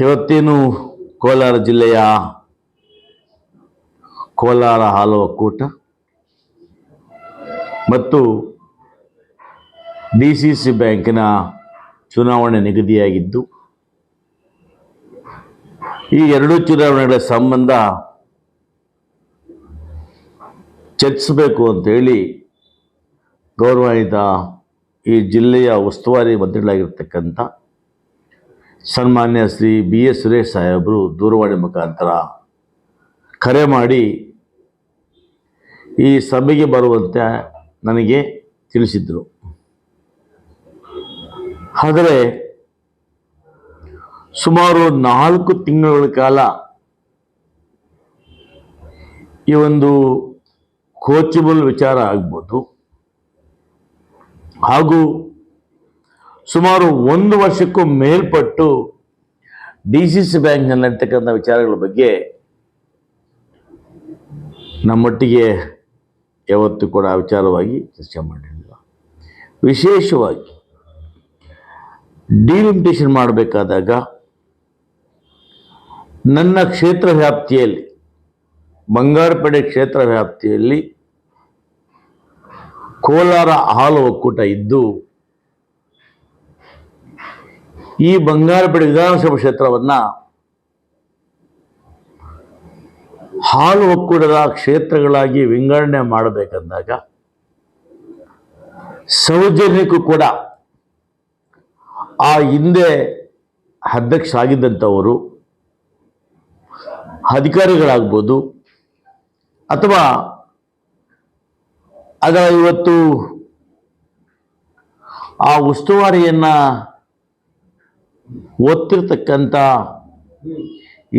ಇವತ್ತೇನು ಕೋಲಾರ ಜಿಲ್ಲೆಯ ಕೋಲಾರ ಹಾಲು ಒಕ್ಕೂಟ ಮತ್ತು ಡಿ ಸಿ ಸಿ ಬ್ಯಾಂಕಿನ ಚುನಾವಣೆ ನಿಗದಿಯಾಗಿದ್ದು, ಈ ಎರಡೂ ಚುನಾವಣೆಗಳ ಸಂಬಂಧ ಚರ್ಚಿಸಬೇಕು ಅಂತೇಳಿ ಗೌರವಾನ್ವಿತ ಈ ಜಿಲ್ಲೆಯ ಉಸ್ತುವಾರಿ ಮಂತ್ರಿಗಳಾಗಿರ್ತಕ್ಕಂಥ ಸನ್ಮಾನ್ಯ ಶ್ರೀ ಬಿ ಎಸ್ ಸುರೇಶ್ ಸಾಹೇಬರು ದೂರವಾಣಿ ಮುಖಾಂತರ ಕರೆ ಮಾಡಿ ಈ ಸಭೆಗೆ ಬರುವಂತೆ ನನಗೆ ತಿಳಿಸಿದರು. ಆದರೆ ಸುಮಾರು ನಾಲ್ಕು ತಿಂಗಳ ಕಾಲ ಈ ಒಂದು ಕೋಚಬಲ್ ವಿಚಾರ ಆಗ್ಬೋದು. ಹಾಗೂ ಸುಮಾರು ಒಂದು ವರ್ಷಕ್ಕೂ ಮೇಲ್ಪಟ್ಟು ಡಿ ಸಿ ಸಿ ಬ್ಯಾಂಕ್ನಲ್ಲಿರ್ತಕ್ಕಂಥ ವಿಚಾರಗಳ ಬಗ್ಗೆ ನಮ್ಮೊಟ್ಟಿಗೆ ಯಾವತ್ತೂ ಕೂಡ ವಿಚಾರವಾಗಿ ಚರ್ಚೆ ಮಾಡಿರಲಿಲ್ಲ ವಿಶೇಷವಾಗಿ ಡಿಲಿಮಿಟೇಷನ್ ಮಾಡಬೇಕಾದಾಗ ನನ್ನ ಕ್ಷೇತ್ರ ವ್ಯಾಪ್ತಿಯಲ್ಲಿ ಬಂಗಾರಪಡೆ ಕ್ಷೇತ್ರ ವ್ಯಾಪ್ತಿಯಲ್ಲಿ ಕೋಲಾರ ಹಾಲು ಒಕ್ಕೂಟ ಇದ್ದು ಈ ಬಂಗಾರಪೇಟೆ ವಿಧಾನಸಭಾ ಕ್ಷೇತ್ರವನ್ನ ಹಾಲು ಒಕ್ಕೂಟದ ಕ್ಷೇತ್ರಗಳಾಗಿ ವಿಂಗಡಣೆ ಮಾಡಬೇಕಂದಾಗ ಸೌಜನ್ಯಕ್ಕೂ ಕೂಡ ಆ ಹಿಂದೆ ಅಧ್ಯಕ್ಷ ಆಗಿದ್ದಂಥವರು ಅಧಿಕಾರಿಗಳಾಗ್ಬೋದು ಅಥವಾ ಅದರ ಇವತ್ತು ಆ ಉಸ್ತುವಾರಿಯನ್ನ ಓದ್ತಿರ್ತಕ್ಕಂಥ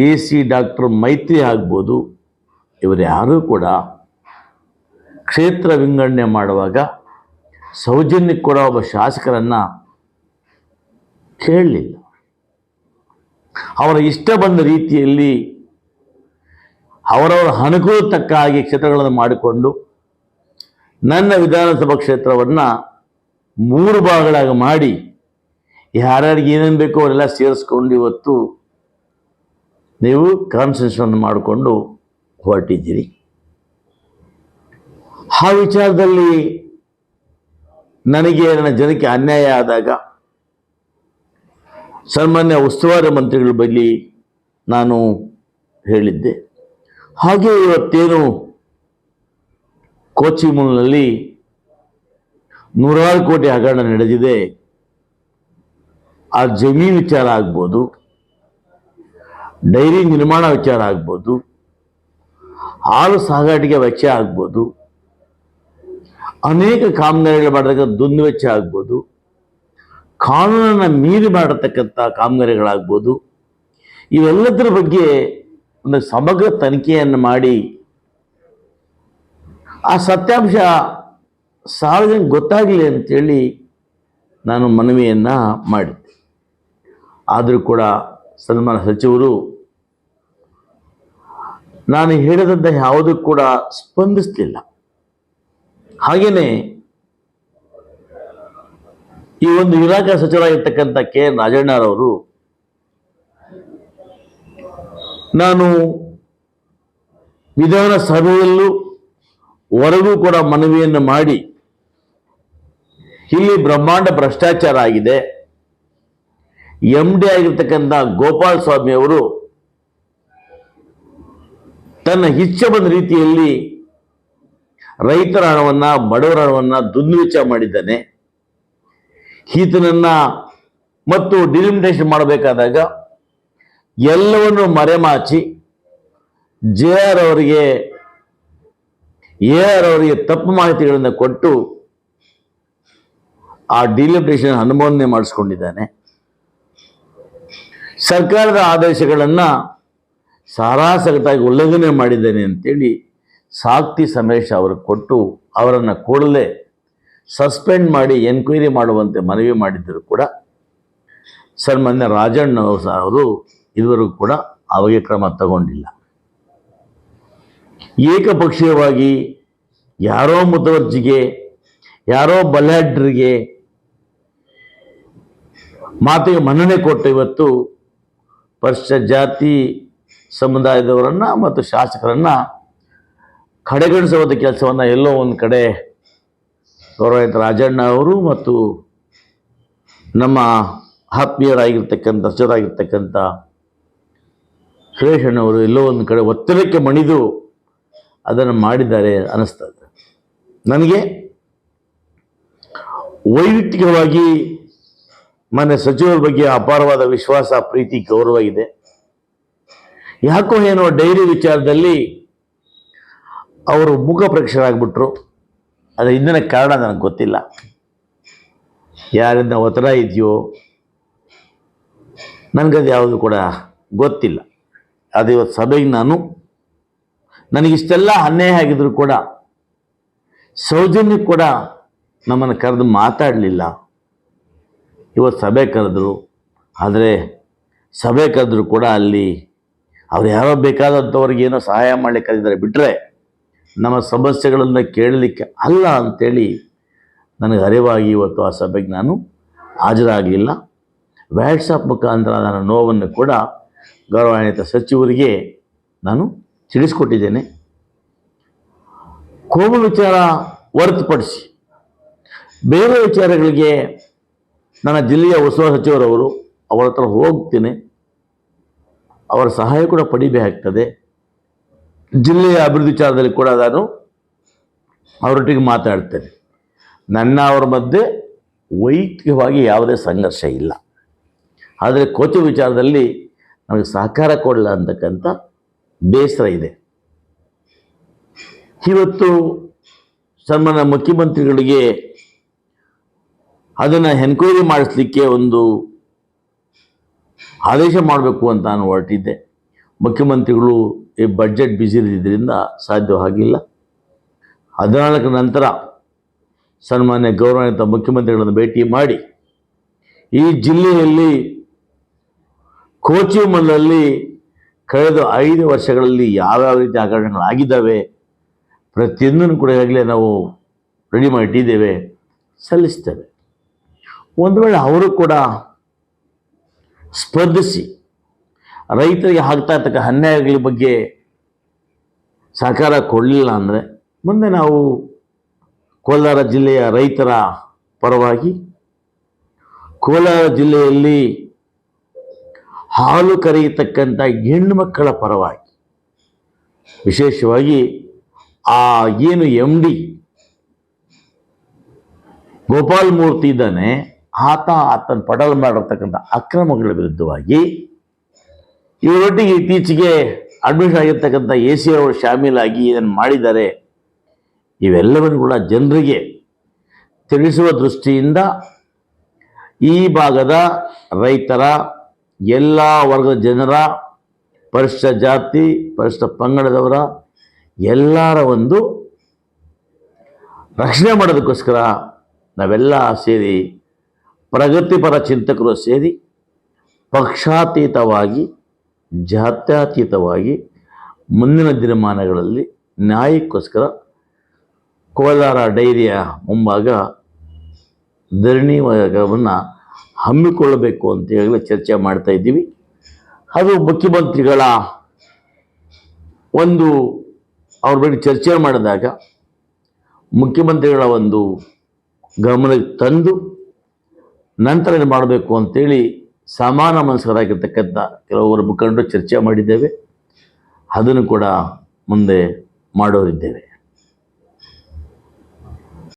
ಎ ಸಿ ಡಾಕ್ಟರ್ ಮೈತ್ರಿ ಆಗ್ಬೋದು. ಇವರು ಯಾರೂ ಕೂಡ ಕ್ಷೇತ್ರ ವಿಂಗಡಣೆ ಮಾಡುವಾಗ ಸೌಜನ್ಯಕ್ಕೆ ಕೂಡ ಒಬ್ಬ ಶಾಸಕರನ್ನು ಕೇಳಲಿಲ್ಲ. ಅವರ ಇಷ್ಟ ಬಂದ ರೀತಿಯಲ್ಲಿ ಅವರವರ ಅನುಕೂಲ ತಕ್ಕ ಹಾಗೆ ಕ್ಷೇತ್ರಗಳನ್ನು ಮಾಡಿಕೊಂಡು ನನ್ನ ವಿಧಾನಸಭಾ ಕ್ಷೇತ್ರವನ್ನು ಮೂರು ಭಾಗಗಳಾಗಿ ಮಾಡಿ ಯಾರ್ಯಾರಿಗೆ ಏನೇನು ಬೇಕೋ ಅವರೆಲ್ಲ ಸೇರಿಸ್ಕೊಂಡು ಇವತ್ತು ನೀವು ಕಾನ್ಸನ್ಟ್ರೇಷನ್ ಮಾಡಿಕೊಂಡು ಹೊರಟಿದ್ದೀರಿ. ಆ ವಿಚಾರದಲ್ಲಿ ನನಗೆ ನನ್ನ ಜನಕ್ಕೆ ಅನ್ಯಾಯ ಆದಾಗ ಸನ್ಮಾನ್ಯ ಉಸ್ತುವಾರಿ ಮಂತ್ರಿಗಳ ಬಗ್ಗೆ ನಾನು ಹೇಳಿದ್ದೆ. ಹಾಗೆ ಇವತ್ತೇನು ಕೋಚಿಮೂಲ್ನಲ್ಲಿ ನೂರಾರು ಕೋಟಿ ಹಗರಣ ನಡೆದಿದೆ. ಆ ಜಮೀನು ವಿಚಾರ ಆಗ್ಬೋದು, ಡೈರಿ ನಿರ್ಮಾಣ ವಿಚಾರ ಆಗ್ಬೋದು, ಹಾಲು ಸಾಗಾಟಿಕೆ ವೆಚ್ಚ ಆಗ್ಬೋದು, ಅನೇಕ ಕಾಮಗಾರಿಗಳು ಮಾಡತಕ್ಕಂಥ ದುಂದು ವೆಚ್ಚ ಆಗ್ಬೋದು, ಕಾನೂನನ್ನು ಮೀರಿ ಮಾಡತಕ್ಕಂಥ ಕಾಮಗಾರಿಗಳಾಗ್ಬೋದು, ಇವೆಲ್ಲದರ ಬಗ್ಗೆ ಒಂದು ಸಮಗ್ರ ತನಿಖೆಯನ್ನು ಮಾಡಿ ಆ ಸತ್ಯಾಂಶ ಸಾರ್ವಜನಿಕ ಗೊತ್ತಾಗಲಿ ಅಂತೇಳಿ ನಾನು ಮನವಿಯನ್ನು ಮಾಡಿದ್ದೆ. ಆದರೂ ಕೂಡ ಸನ್ಮಾನ ಸಚಿವರು, ನಾನು ಹೇಳಿದಂಥ ಯಾವುದೂ ಕೂಡ ಸ್ಪಂದಿಸಲಿಲ್ಲ. ಹಾಗೆಯೇ ಈ ಒಂದು ಇಲಾಖಾ ಸಚಿವರಾಗಿರ್ತಕ್ಕಂಥ ಕೆ ಎನ್ ರಾಜಣ್ಣರವರು ನಾನು ವಿಧಾನಸಭೆಯಲ್ಲೂ ಹೊರಗೂ ಕೂಡ ಮನವಿಯನ್ನು ಮಾಡಿ, ಇಲ್ಲಿ ಬ್ರಹ್ಮಾಂಡ ಭ್ರಷ್ಟಾಚಾರ ಆಗಿದೆ ಎಂ ಡಿ ಆಗಿರ್ತಕ್ಕಂಥ ಗೋಪಾಲ್ ಸ್ವಾಮಿ ಅವರು ತನ್ನ ಇಚ್ಛೆ ಬಂದ ರೀತಿಯಲ್ಲಿ ರೈತರ ಹಣವನ್ನು, ಬಡವರ ಹಣವನ್ನು ದುಂದುವೆಚ್ಚ ಮಾಡಿದ್ದಾನೆ. ಈತನನ್ನು ಮತ್ತು ಡಿಲಿಮಿಟೇಷನ್ ಮಾಡಬೇಕಾದಾಗ ಎಲ್ಲವನ್ನು ಮರೆಮಾಚಿ ಜೆ ಆರ್ ಅವರಿಗೆ, ಎ ಆರ್ ಅವರಿಗೆ ತಪ್ಪು ಮಾಹಿತಿಗಳನ್ನು ಕೊಟ್ಟು ಆ ಡಿಲಿಮಿಟೇಷನ್ ಅನುಮೋದನೆ ಮಾಡಿಸ್ಕೊಂಡಿದ್ದಾನೆ. ಸರ್ಕಾರದ ಆದೇಶಗಳನ್ನು ಸಾರಾಸಗಟಾಗಿ ಉಲ್ಲಂಘನೆ ಮಾಡಿದ್ದೇನೆ ಅಂತೇಳಿ ಸಾಕ್ತಿ ಸಮೇಶ ಅವರು ಕೊಟ್ಟು ಅವರನ್ನು ಕೂಡಲೇ ಸಸ್ಪೆಂಡ್ ಮಾಡಿ ಎನ್ಕ್ವೈರಿ ಮಾಡುವಂತೆ ಮನವಿ ಮಾಡಿದ್ದರೂ ಕೂಡ. ಸನ್ಮಾನ್ಯ ರಾಜಣ್ಣ ಅವರು ಇದುವರೆಗೂ ಕೂಡ ಅವಾಗ ಕ್ರಮ ತಗೊಂಡಿಲ್ಲ. ಏಕಪಕ್ಷೀಯವಾಗಿ ಯಾರೋ ಮುತುವರ್ಜಿಗೆ, ಯಾರೋ ಬಲಾಢ್ಯರಿಗೆ ಮಾತಿಗೆ ಮನ್ನಣೆ ಕೊಟ್ಟು ಇವತ್ತು ಪರಿಶಿಷ್ಟ ಜಾತಿ ಸಮುದಾಯದವರನ್ನು ಮತ್ತು ಶಾಸಕರನ್ನು ಕಡೆಗಣಿಸುವಂಥ ಕೆಲಸವನ್ನು ಎಲ್ಲೋ ಒಂದು ಕಡೆ ಗೌರವಿತ ರಾಜಣ್ಣ ಅವರು ಮತ್ತು ನಮ್ಮ ಆತ್ಮೀಯರಾಗಿರ್ತಕ್ಕಂಥ ಹಸಿರಾಗಿರ್ತಕ್ಕಂಥ ಸುರೇಶಣ್ಣವರು ಎಲ್ಲೋ ಒಂದು ಕಡೆ ಒತ್ತಡಕ್ಕೆ ಮಣಿದು ಅದನ್ನು ಮಾಡಿದ್ದಾರೆ ಅನ್ನಿಸ್ತದೆ. ನನಗೆ ವೈಯಕ್ತಿಕವಾಗಿ ಮನೆ ಸಚಿವರ ಬಗ್ಗೆ ಅಪಾರವಾದ ವಿಶ್ವಾಸ, ಪ್ರೀತಿ, ಗೌರವ ಇದೆ. ಯಾಕೋ ಏನೋ ಡೈರಿ ವಿಚಾರದಲ್ಲಿ ಅವರು ಮುಖ ಪ್ರೇಕ್ಷರಾಗ್ಬಿಟ್ರು. ಅದರ ಹಿಂದಿನ ಕಾರಣ ನನಗೆ ಗೊತ್ತಿಲ್ಲ. ಯಾರಿಂದ ಒತ್ತಡ ಇದೆಯೋ ನನಗದು ಯಾವುದು ಕೂಡ ಗೊತ್ತಿಲ್ಲ. ಅದು ಇವತ್ತು ಸಭೆಗೆ ನಾನು ನನಗಿಷ್ಟೆಲ್ಲ ಅನ್ಯಾಯ ಆಗಿದ್ರು ಕೂಡ ಸೌಜನ್ಯ ಕೂಡ ನಮ್ಮನ್ನು ಕರೆದು ಮಾತಾಡಲಿಲ್ಲ. ಇವತ್ತು ಸಭೆ ಕರೆದ್ರು. ಆದರೆ ಸಭೆ ಕರೆದ್ರು ಕೂಡ ಅಲ್ಲಿ ಅವ್ರು ಯಾರೋ ಬೇಕಾದಂಥವ್ರಿಗೆ ಏನೋ ಸಹಾಯ ಮಾಡಲಿಕ್ಕೆ ಕರೆದಿದ್ದಾರೆ. ಬಿಟ್ಟರೆ ನಮ್ಮ ಸಮಸ್ಯೆಗಳನ್ನು ಕೇಳಲಿಕ್ಕೆ ಅಲ್ಲ ಅಂಥೇಳಿ ನನಗೆ ಅರಿವಾಗಿ ಇವತ್ತು ಆ ಸಭೆಗೆ ನಾನು ಹಾಜರಾಗಲಿಲ್ಲ. ವ್ಯಾಟ್ಸಪ್ ಮುಖಾಂತರ ನನ್ನ ನೋವನ್ನು ಕೂಡ ಗೌರವಾನ್ವಿತ ಸಚಿವರಿಗೆ ನಾನು ತಿಳಿಸ್ಕೊಟ್ಟಿದ್ದೇನೆ. ಕೋಮು ವಿಚಾರ ಹೊರತುಪಡಿಸಿ ಬೇರೆ ವಿಚಾರಗಳಿಗೆ ನನ್ನ ಜಿಲ್ಲೆಯ ಉಸ್ತುವಾರಿ ಸಚಿವರವರು ಅವರ ಹತ್ರ ಹೋಗ್ತೀನಿ. ಅವರ ಸಹಾಯ ಕೂಡ ಪಡಿಬೇಕಾಗ್ತದೆ. ಜಿಲ್ಲೆಯ ಅಭಿವೃದ್ಧಿ ವಿಚಾರದಲ್ಲಿ ಕೂಡ ನಾನು ಅವರೊಟ್ಟಿಗೆ ಮಾತಾಡ್ತೇನೆ. ನನ್ನ ಅವರ ಮಧ್ಯೆ ವೈಯಕ್ತಿಕವಾಗಿ ಯಾವುದೇ ಸಂಘರ್ಷ ಇಲ್ಲ. ಆದರೆ ಕೋಚು ವಿಚಾರದಲ್ಲಿ ನಮಗೆ ಸಹಕಾರ ಕೊಡಲ್ಲ ಅಂತಕ್ಕಂಥ ಬೇಸರ ಇದೆ. ಇವತ್ತು ಸನ್ಮಾನ್ಯ ಮುಖ್ಯಮಂತ್ರಿಗಳಿಗೆ ಅದನ್ನು ಎನ್ಕ್ವೈರಿ ಮಾಡಿಸ್ಲಿಕ್ಕೆ ಒಂದು ಆದೇಶ ಮಾಡಬೇಕು ಅಂತ ನಾನು ಹೊರಟಿದ್ದೆ. ಮುಖ್ಯಮಂತ್ರಿಗಳು ಈ ಬಜೆಟ್ ಬಿಸಿ ಇದ್ದಿದ್ದರಿಂದ ಸಾಧ್ಯವಾಗಿಲ್ಲ ಹದಿನಾಲ್ಕರ ನಂತರ ಸನ್ಮಾನ್ಯ ಗೌರವಾನ್ವಿತ ಮುಖ್ಯಮಂತ್ರಿಗಳನ್ನು ಭೇಟಿ ಮಾಡಿ ಈ ಜಿಲ್ಲೆಯಲ್ಲಿ ಕೋಚಿಮಲ್ಲಲ್ಲಿ ಕಳೆದ ಐದು ವರ್ಷಗಳಲ್ಲಿ ಯಾವ್ಯಾವ ರೀತಿ ಹಗರಣಗಳಾಗಿದ್ದಾವೆ ಪ್ರತಿಯೊಂದನ್ನು ಕೂಡ ಈಗಾಗಲೇ ನಾವು ರೆಡಿ ಮಾಡಿ ಇಟ್ಟಿದ್ದೇವೆ ಸಲ್ಲಿಸ್ತೇವೆ. ಒಂದು ವೇಳೆ ಅವರು ಕೂಡ ಸ್ಪರ್ಧಿಸಿ ರೈತರಿಗೆ ಆಗ್ತಾ ಇರ್ತಕ್ಕ ಅನ್ಯಾಯಗಳ ಬಗ್ಗೆ ಸಹಕಾರ ಕೊಡಲಿಲ್ಲ ಅಂದರೆ ಮುಂದೆ ನಾವು ಕೋಲಾರ ಜಿಲ್ಲೆಯ ರೈತರ ಪರವಾಗಿ ಕೋಲಾರ ಜಿಲ್ಲೆಯಲ್ಲಿ ಹಾಲು ಕರೆಯತಕ್ಕಂಥ ಹೆಣ್ಣು ಮಕ್ಕಳ ಪರವಾಗಿ ವಿಶೇಷವಾಗಿ ಆ ಏನು ಎಂ ಡಿ ಗೋಪಾಲ್ ಮೂರ್ತಿ ಇದ್ದಾನೆ ಆತ ಆತನ ಪಡಲ್ ಮಾಡಿರ್ತಕ್ಕಂಥ ಅಕ್ರಮಗಳ ವಿರುದ್ಧವಾಗಿ ಇವರೊಟ್ಟಿಗೆ ಇತ್ತೀಚೆಗೆ ಅಡ್ಮಿಷನ್ ಆಗಿರ್ತಕ್ಕಂಥ ಎ ಸಿ ಅವರು ಶಾಮೀಲಾಗಿ ಇದನ್ನು ಮಾಡಿದ್ದಾರೆ. ಇವೆಲ್ಲವನ್ನು ಕೂಡ ಜನರಿಗೆ ತಿಳಿಸುವ ದೃಷ್ಟಿಯಿಂದ ಈ ಭಾಗದ ರೈತರ ಎಲ್ಲ ವರ್ಗದ ಜನರ ಪರಿಶಿಷ್ಟ ಜಾತಿ ಪರಿಶಿಷ್ಟ ಪಂಗಡದವರ ಎಲ್ಲರ ಒಂದು ರಕ್ಷಣೆ ಮಾಡೋದಕ್ಕೋಸ್ಕರ ನಾವೆಲ್ಲ ಸೇರಿ ಪ್ರಗತಿಪರ ಚಿಂತಕರು ಸೇರಿ ಪಕ್ಷಾತೀತವಾಗಿ, ಜಾತ್ಯತೀತವಾಗಿ ಮುಂದಿನ ದಿನಮಾನಗಳಲ್ಲಿ ನ್ಯಾಯಕ್ಕೋಸ್ಕರ ಕೋಲಾರ ಡೈರಿಯ ಮುಂಭಾಗ ಧರಣಿ ವರ್ಗವನ್ನು ಹಮ್ಮಿಕೊಳ್ಳಬೇಕು ಅಂತ ಹೇಳಿ ಚರ್ಚೆ ಮಾಡ್ತಾ ಇದ್ದೀವಿ. ಅದು ಮುಖ್ಯಮಂತ್ರಿಗಳ ಒಂದು ಅವ್ರ ಬಗ್ಗೆ ಚರ್ಚೆ ಮಾಡಿದಾಗ ಮುಖ್ಯಮಂತ್ರಿಗಳ ಒಂದು ಗಮನಕ್ಕೆ ತಂದು ನಂತರ ಏನು ಮಾಡಬೇಕು ಅಂತೇಳಿ ಸಮಾನ ಮನಸ್ಕರಾಗಿರ್ತಕ್ಕಂಥ ಕೆಲವರು ಮುಖಂಡರು ಚರ್ಚೆ ಮಾಡಿದ್ದೇವೆ. ಅದನ್ನು ಕೂಡ ಮುಂದೆ ಮಾಡೋರಿದ್ದೇವೆ.